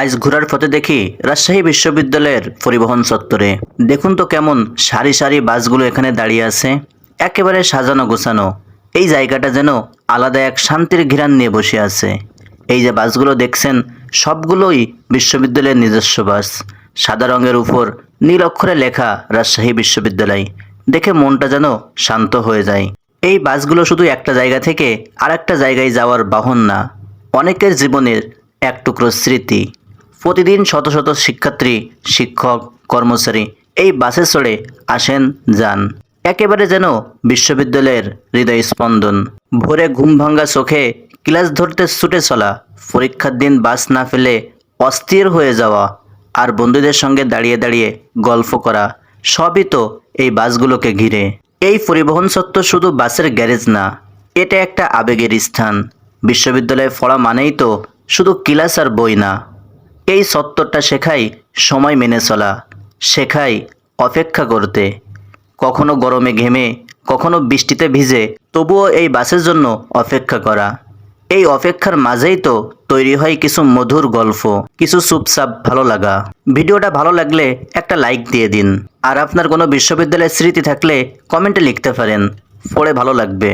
আজ ঘোরার পথে দেখি রাজশাহী বিশ্ববিদ্যালয়ের পরিবহন চত্বরে। দেখুন তো কেমন সারি সারি বাসগুলো এখানে দাঁড়িয়ে আছে। একেবারে সাজানো গোছানো। এই জায়গাটা যেন আলাদা এক শান্তির ঘিরান নিয়ে বসে আছে। এই যে বাসগুলো দেখছেন, সবগুলোই বিশ্ববিদ্যালয়ের নিজস্ব বাস। সাদা রঙের উপর নীল অক্ষরে লেখা রাজশাহী বিশ্ববিদ্যালয়। দেখে মনটা যেন শান্ত হয়ে যায়। এই বাসগুলো শুধু একটা জায়গা থেকে আরেকটা জায়গায় যাওয়ার বাহন না, অনেকের জীবনের এক টুকরো স্মৃতি। প্রতিদিন শত শত শিক্ষার্থী, শিক্ষক, কর্মচারী এই বাসে চড়ে আসেন যান। একেবারে যেন বিশ্ববিদ্যালয়ের হৃদয় স্পন্দন ভোরে ঘুম ভাঙ্গা চোখে ক্লাস ধরতে ছুটে চলা, পরীক্ষার দিন বাস না ফেলে অস্থির হয়ে যাওয়া আর বন্ধুদের সঙ্গে দাঁড়িয়ে দাঁড়িয়ে গল্প করা, সবই তো এই বাসগুলোকে ঘিরে। এই পরিবহন সত্য শুধু বাসের গ্যারেজ না, এটা একটা আবেগের স্থান। বিশ্ববিদ্যালয়ে পড়া মানেই তো শুধু ক্লাস আর বই না। এই সত্যটা শেখাই সময় মেনে চলা, শেখাই অপেক্ষা করতে। কখনো গরমে ঘেমে, কখনো বৃষ্টিতে ভিজে, তবুও এই বাসের জন্য অপেক্ষা করা। এই অপেক্ষার মাঝেই তো তৈরি হয় কিছু মধুর গল্প, কিছু চুপচাপ ভালো লাগা। ভিডিওটা ভালো লাগলে একটা লাইক দিয়ে দিন। আর আপনার কোনো বিশ্ববিদ্যালয়ের স্মৃতি থাকলে কমেন্টে লিখতে পারেন। পড়ে ভালো লাগবে।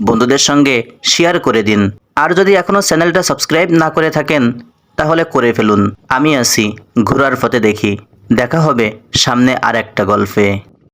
বন্ধুদের সঙ্গে শেয়ার করে দিন। আর যদি এখনও চ্যানেলটা সাবস্ক্রাইব না করে থাকেন তাহলে করে ফেলুন। আমি আসি ঘোরার পথে দেখি। দেখা হবে সামনে আর একটা গল্পে।